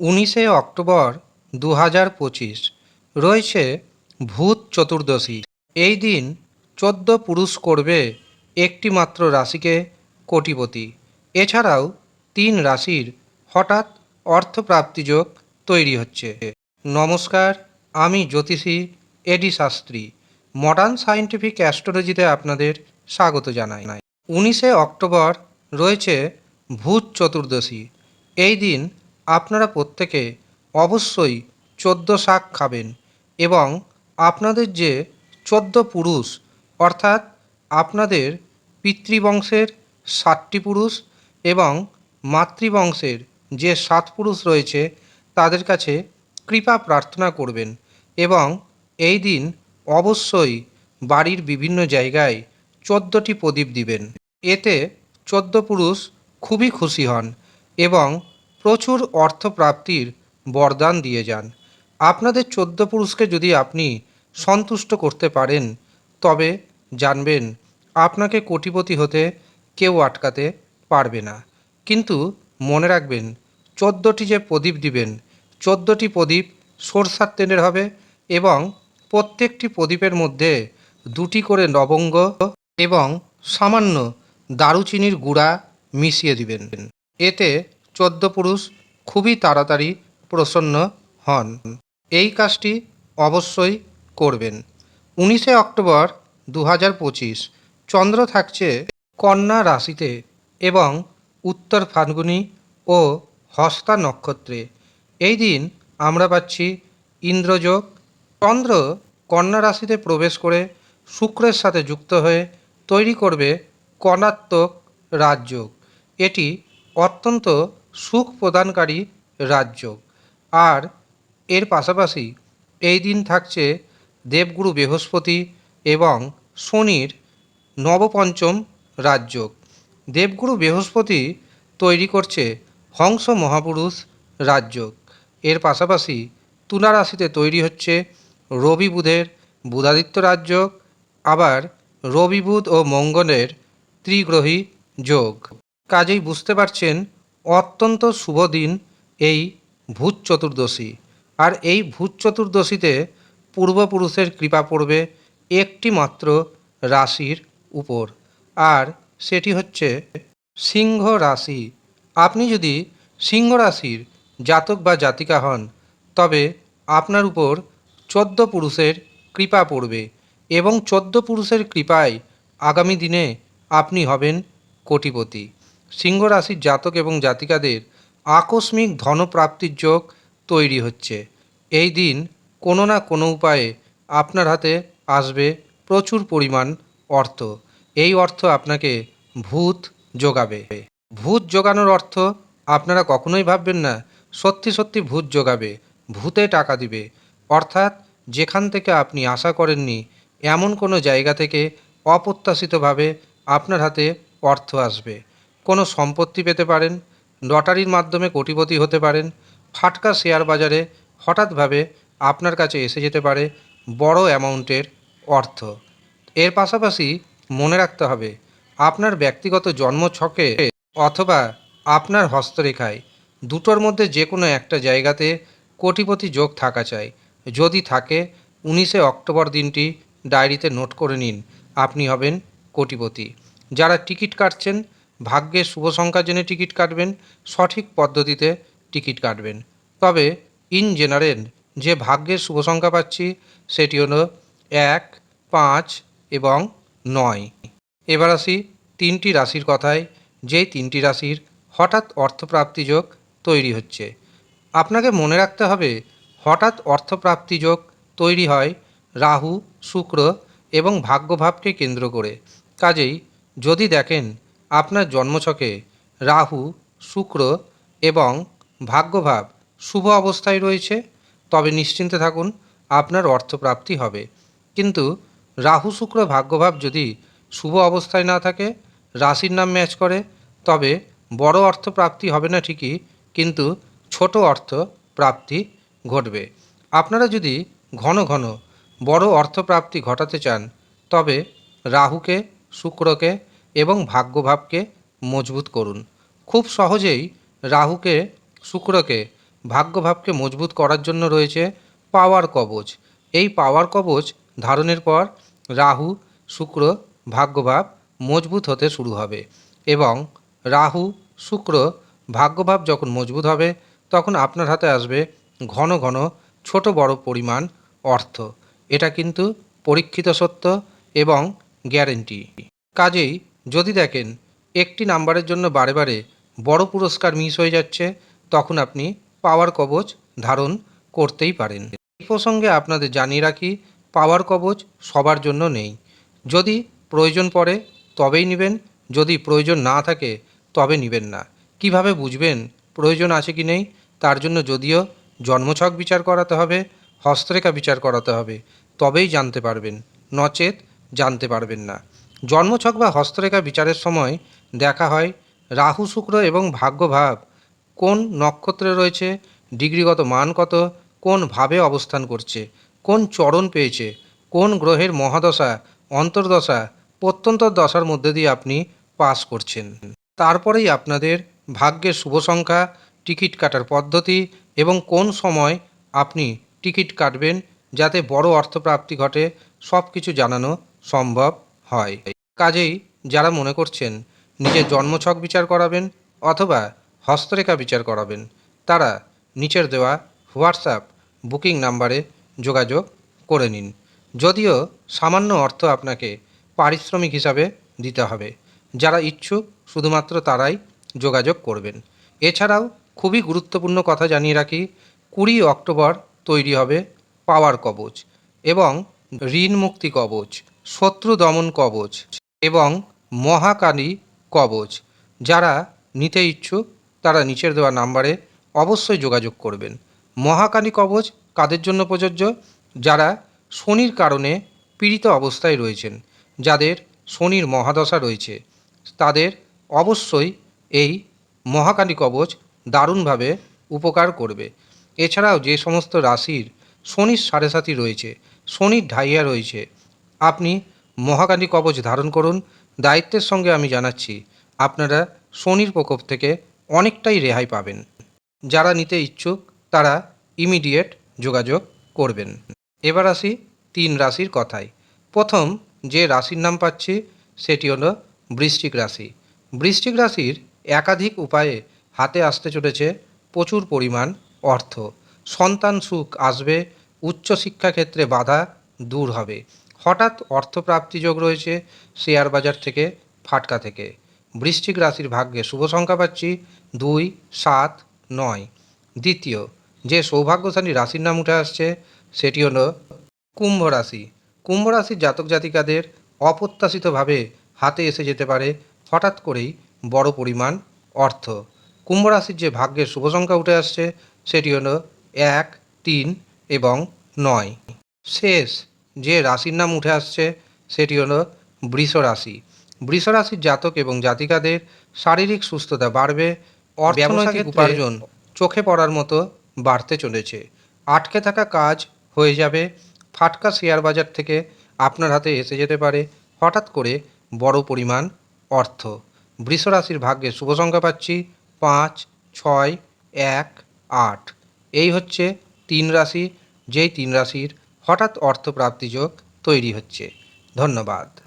উনিশে অক্টোবর দু হাজার পঁচিশ, রয়েছে ভূত চতুর্দশী। এই দিন চোদ্দ পুরুষ করবে একটি মাত্র রাশিকে কোটিপতি। এছাড়াও তিন রাশির হঠাৎ অর্থপ্রাপ্তি যোগ তৈরি হচ্ছে। নমস্কার, আমি জ্যোতিষী এডি শাস্ত্রী। মডার্ন সায়েন্টিফিক অ্যাস্ট্রোলজিতে আপনাদের স্বাগত জানাই। উনিশে অক্টোবর রয়েছে ভূত চতুর্দশী। এই দিন আপনারা প্রত্যেকে অবশ্যই চোদ্দ শাক খাবেন এবং আপনাদের যে চোদ্দ পুরুষ, অর্থাৎ আপনাদের পিতৃবংশের ষাটটি পুরুষ এবং মাতৃবংশের যে সাত পুরুষ রয়েছে, তাদের কাছে কৃপা প্রার্থনা করবেন এবং এই দিন অবশ্যই বাড়ির বিভিন্ন জায়গায় চোদ্দোটি প্রদীপ দিবেন। এতে চোদ্দ পুরুষ খুবই খুশি হন এবং প্রচুর অর্থপ্রাপ্তির বরদান দিয়ে যান। আপনাদের চোদ্দ পুরুষকে যদি আপনি সন্তুষ্ট করতে পারেন, তবে জানবেন আপনাকে কোটিপতি হতে কেউ আটকাতে পারবে না। কিন্তু মনে রাখবেন, চোদ্দোটি যে প্রদীপ দিবেন, চোদ্দোটি প্রদীপ সরষার তেলের হবে এবং প্রত্যেকটি প্রদীপের মধ্যে দুটি করে লবঙ্গ এবং সামান্য দারুচিনির গুঁড়া মিশিয়ে দিবেন। এতে চোদ্দ পুরুষ খুবই তাড়াতাড়ি প্রসন্ন হন। এই কাজটি অবশ্যই করবেন। উনিশে অক্টোবর দু হাজার পঁচিশ, চন্দ্র থাকছে কন্যা রাশিতে এবং উত্তর ফাল্গুনি ও হস্তা নক্ষত্রে। এই দিন আমরা পাচ্ছি ইন্দ্রযোগ। চন্দ্র কন্যা রাশিতে প্রবেশ করে শুক্রের সাথে যুক্ত হয়ে তৈরি করবে কণাত্মক রাজযোগ। এটি অত্যন্ত সুখ প্রদানকারী রাজযোগ আর এর পাশাপাশি এই দিন থাকছে দেবগুরু বৃহস্পতি এবং শনির নবপঞ্চম রাজযোগ। দেবগুরু বৃহস্পতি তৈরি করছে হংস মহাপুরুষ রাজযোগ। এর পাশাপাশি তুলা রাশিতে তৈরি হচ্ছে রবি বুধের বুধাদিত্য রাজযোগ, আবার রবি বুধ ও মঙ্গলের ত্রিগ্রহী যোগ। কাজেই বুঝতে পারছেন অত্যন্ত শুভ দিন এই ভূত চতুর্দশী। আর এই ভূত চতুর্দশীতে পূর্বপুরুষের কৃপা পড়বে একটি মাত্র রাশির উপর। আর সেটি হচ্ছে সিংহ রাশি। আপনি যদি সিংহ রাশির জাতক বা জাতিকা হন, তবে আপনার উপর চোদ্দ পুরুষের কৃপা পড়বে এবং চোদ্দ পুরুষের কৃপায় আগামী দিনে আপনি হবেন কোটিপতি। সিংহ রাশির জাতক এবং জাতিকাদের আকস্মিক ধনপ্রাপ্তির যোগ তৈরি হচ্ছে। এই দিন কোনো না কোনো উপায়ে আপনার হাতে আসবে প্রচুর পরিমাণ অর্থ। এই অর্থ আপনাকে ভূত যোগাবে। ভূত যোগানোর অর্থ আপনারা কখনোই ভাববেন না, সত্যি সত্যি ভূত যোগাবে, ভূতে টাকা দিবে। অর্থাৎ যেখান থেকে আপনি আশা করেননি, এমন কোনো জায়গা থেকে অপ্রত্যাশিতভাবে আপনার হাতে অর্থ আসবে। কোনো সম্পত্তি পেতে পারেন, লটারির মাধ্যমে কোটিপতি হতে পারেন, ফাটকা শেয়ার বাজারে হঠাৎভাবে আপনার কাছে এসে যেতে পারে বড় অ্যামাউন্টের অর্থ। এর পাশাপাশি মনে রাখতে হবে, আপনার ব্যক্তিগত জন্মছকে অথবা আপনার হস্তরেখায় দুটোর মধ্যে যে কোনো একটা জায়গাতে কোটিপতি যোগ থাকা চাই। যদি থাকে, উনিশে অক্টোবর দিনটি ডায়েরিতে নোট করে নিন, আপনি হবেন কোটিপতি। যারা টিকিট কাটছেন ভাগ্যের শুভ সংখ্যা জেনে টিকিট কাটবেন, সঠিক পদ্ধতিতে টিকিট কাটবেন। তবে ইন জেনারেল যে ভাগ্যের শুভ সংখ্যা পাচ্ছি, সেটি হলো এক, পাঁচ এবং নয়। এবার আসি তিনটি রাশির কথায়, যেই তিনটি রাশির হঠাৎ অর্থপ্রাপ্তি যোগ তৈরি হচ্ছে। আপনাকে মনে রাখতে হবে, হঠাৎ অর্থপ্রাপ্তি যোগ তৈরি হয় রাহু, শুক্র এবং ভাগ্যভাবকে কেন্দ্র করে। কাজেই যদি দেখেন আপনার জন্মছকে রাহু, শুক্র এবং ভাগ্যভাব শুভ অবস্থায় রয়েছে। তবে নিশ্চিন্তে থাকুন, আপনার অর্থপ্রাপ্তি হবে। কিন্তু রাহু, শুক্র, ভাগ্যভাব যদি শুভ অবস্থায় না থাকে, রাশির নাম ম্যাচ করে, তবে বড় অর্থ প্রাপ্তি হবে না ঠিকই, কিন্তু ছোট অর্থ প্রাপ্তি ঘটবে। আপনারা যদি ঘন ঘন বড় অর্থপ্রাপ্তি ঘটাতে চান, তবে রাহুকে, শুক্রকে এবং ভাগ্যভাবকে মজবুত করুন। খুব সহজেই রাহুকে, শুক্রকে ভাগ্যভাবকে মজবুত করার জন্য রয়েছে পাওয়ার কবচ। এই পাওয়ার কবচ ধারণের পর রাহু, শুক্র, ভাগ্যভাব মজবুত হতে শুরু হবে এবং রাহু, শুক্র, ভাগ্যভাব যখন মজবুত হবে, তখন আপনার হাতে আসবে ঘন ঘন ছোট বড় পরিমাণ অর্থ। এটা কিন্তু পরীক্ষিত সত্য এবং গ্যারেন্টি কাজেই যদি দেখেন একটি নাম্বারের জন্য বারে বারে বড় পুরস্কার মিস হয়ে যাচ্ছে, তখন আপনি পাওয়ার কবচ ধারণ করতেই পারেন। এই প্রসঙ্গে আপনাদের জানিয়ে রাখি, পাওয়ার কবচ সবার জন্য নেই। যদি প্রয়োজন পড়ে, তবেই নেবেন। যদি প্রয়োজন না থাকে, তবে নেবেন না। কীভাবে বুঝবেন প্রয়োজন আছে কি নেই? তার জন্য যদিও জন্মছক বিচার করাতে হবে, হস্তরেখা বিচার করাতে হবে, তবেই জানতে পারবেন। নচেত জানতে পারবেন না। জন্মছক বা হস্তরেখা বিচারের সময় দেখা হয় রাহু, শুক্র এবং ভাগ্যভাব। কোন নক্ষত্রে রয়েছে? ডিগ্রিগত মান কত? কোন ভাবে অবস্থান করছে? কোন চরণ পেয়েছে? কোন গ্রহের মহাদশা, অন্তর্দশা প্রত্যন্তর দশার মধ্যে দিয়ে আপনি পাস করছেন। তারপরেই আপনাদের ভাগ্যের শুভ সংখ্যা, টিকিট কাটার পদ্ধতি এবং কোন সময় আপনি টিকিট কাটবেন যাতে বড় অর্থপ্রাপ্তি ঘটে সব কিছু জানানো সম্ভব। হয়। কাজেই যারা মনে করছেন নিজের জন্মছক বিচার করাবেন অথবা হস্তরেখা বিচার করাবেন, তারা নিচের দেওয়া হোয়াটসঅ্যাপ বুকিং নাম্বারে যোগাযোগ করে নিন। যদিও সামান্য অর্থ আপনাকে পারিশ্রমিক হিসাবে দিতে হবে, যারা ইচ্ছুক শুধুমাত্র তারাই যোগাযোগ করবেন। এছাড়াও খুবই গুরুত্বপূর্ণ কথা জানিয়ে রাখি, কুড়ি অক্টোবর তৈরি হবে পাওয়ার কবচ এবং ঋণ মুক্তি কবচ। শত্রু দমন কবচ এবং মহাকালী কবচ। যারা নিতে ইচ্ছুক, তারা নিচের দেওয়া নাম্বারে অবশ্যই যোগাযোগ করবেন। মহাকালী কবচ কাদের জন্য প্রযোজ্য? যারা শনির কারণে পীড়িত অবস্থায় রয়েছেন, যাদের শনির মহাদশা রয়েছে, তাদের অবশ্যই এই মহাকালী কবচ দারুণভাবে উপকার করবে। এছাড়াও যে সমস্ত রাশির শনির সাড়ে সাথী রয়েছে, শনির ঢাইয়া রয়েছে আপনি মহাকালী কবচ ধারণ করুন। দায়িত্বের সঙ্গে আমি জানাচ্ছি, আপনারা শনির প্রকোপ থেকে অনেকটাই রেহাই পাবেন। যারা নিতে ইচ্ছুক, তারা ইমিডিয়েট যোগাযোগ করবেন। এবার আসি তিন রাশির কথায়। প্রথম যে রাশির নাম পাচ্ছি, সেটি হলো বৃশ্চিক রাশি। বৃশ্চিক রাশির একাধিক উপায়ে হাতে আসতে চলেছে প্রচুর পরিমাণ অর্থ। সন্তান সুখ আসবে উচ্চশিক্ষা ক্ষেত্রে বাধা দূর হবে। হঠাৎ অর্থপ্রাপ্তি যোগ রয়েছে শেয়ার বাজার থেকে, ফাটকা থেকে। বৃশ্চিক রাশির ভাগ্যে শুভ সংখ্যা পাচ্ছি দুই, সাত, নয়। দ্বিতীয়, যে সৌভাগ্যশালী রাশির নাম উঠে আসছে, সেটি হলো কুম্ভ রাশি। কুম্ভ রাশির জাতক জাতিকাদের অপ্রত্যাশিতভাবে হাতে এসে যেতে পারে হঠাৎ করেই বড় পরিমাণ অর্থ। কুম্ভ রাশির যে ভাগ্যের শুভ সংখ্যা উঠে আসছে, সেটি হলো এক, তিন এবং নয়। শেষ যে রাশির নাম উঠে আসছে সেটি হলো বৃষ রাশি। বৃষ রাশির জাতক এবং জাতিকাদের শারীরিক সুস্থতা বাড়বে অর্থনৈতিক উপার্জন চোখে পড়ার মতো বাড়তে চলেছে। আটকে থাকা কাজ হয়ে যাবে ফাটকা শেয়ার বাজার থেকে আপনার হাতে এসে যেতে পারে হঠাৎ করে বড় পরিমাণ অর্থ। বৃষ রাশির ভাগ্যে শুভ সংখ্যা পাচ্ছি পাঁচ ছয় এক আট। এই হচ্ছে তিন রাশি যেই তিন রাশির হঠাৎ অর্থপ্রাপ্তি যোগ তৈরি হচ্ছে। ধন্যবাদ।